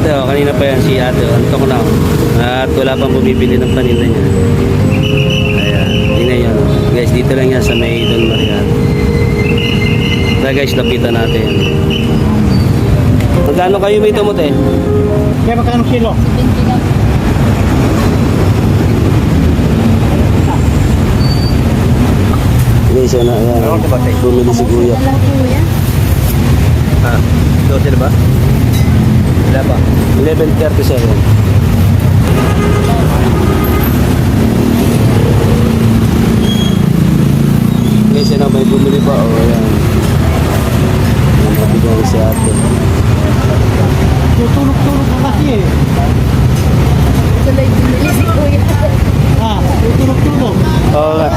Ito, kanina pa yan si ate. Antok na. At wala pang bumibili ng paninda niya. Ayan. Tingnan nyo. Guys, dito lang yan sa may Don Marian. Tara guys, lapitan natin. Magkano kayo may tumot eh? Kaya magkano kilo? Guys, ano, ayan. Bumili si Kuya. Ha? 12 na ba? Wala ba? 11.37. Guys, ano, may bumili pa. O, ayan. Ang mabigay si ate. Tutulog-tulog ka kasi eh. Tuloy bumili si Kuya. Ha? Tutulog-tulog. Oo nga.